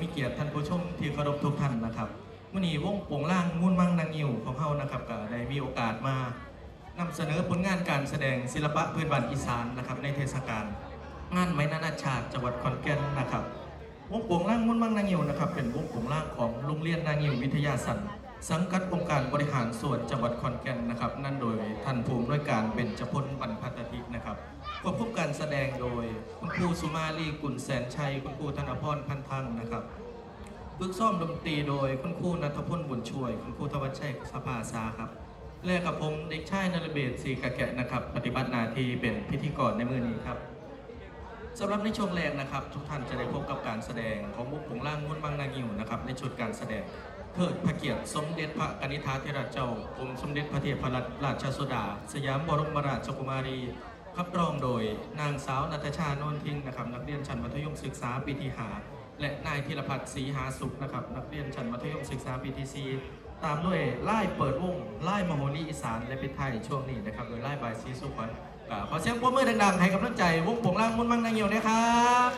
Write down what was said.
มีเกียรติท่านผู้ชมที่เคารพทุกท่านนะครับมื่อนี้วงโป่งล่างมุ่นมั่งนางยิวของเฮานะครับก็ได้มีโอกาสมานำเสนอผลงานการแสดงศิลปะพื้นบ้านอีสานนะครับในเทศกาลงานไม้นานาชาติจังหวัดขอนแก่นนะครับวงโป่งล่างมุ่นมั่งนางยิวนะครับเป็นวงโป่งล่างของโรงเรียนนางยิววิทยาสัน สังกัดองค์การบริหารส่วนจังหวัดขอนแก่นนะครับ นั่นโดยท่านภูมิด้วยการเป็นจพลบรรพัตตินะครับควบคุมการแสดงโดยคุณครูสุมาลีกุลแสนชัย คุณครูธนพรพันธังนะครับฝึกซ้อมดนตรีโดยคุณครูนัทพลบุญช่วย คุณครูธวัชชัยสภาษาครับและกับผมเด็กชายนรเบศศรีกะแกะนะครับ ปฏิบัติหน้าที่เป็นพิธีกรในมือนี้ครับสำหรับในช่วงแรกนะครับ ทุกท่านจะได้พบกับการแสดงของมุกผงล่างมุ่นบางนางิวนะครับในชุดการแสดง เทิดพระเกียรติสมเด็จพระกนิษฐาธิราชเจ้ากรมสมเด็จพระเทพรัตนราชสุดา สยามบรมราชกุมารีขับร้องโดยนางสาวนัทชาโนนทิงนะครับนักเรียนชั้นมัธยมศึกษาปีที่หาและนายธีรพัฒน์ศรีหาสุขนะครับนักเรียนชั้นมัธยมศึกษาปีที่สี่ตามด้วยไล่เปิดวงไล่มโหรีอีสานและเป็นไทยช่วงนี้นะครับโดยไล่บายซีสุขวัญขอเสียงปรบมือดังๆให้กำลังใจวงโป่งล่างมุ่นมั่งนางเหี่ยวนะครับ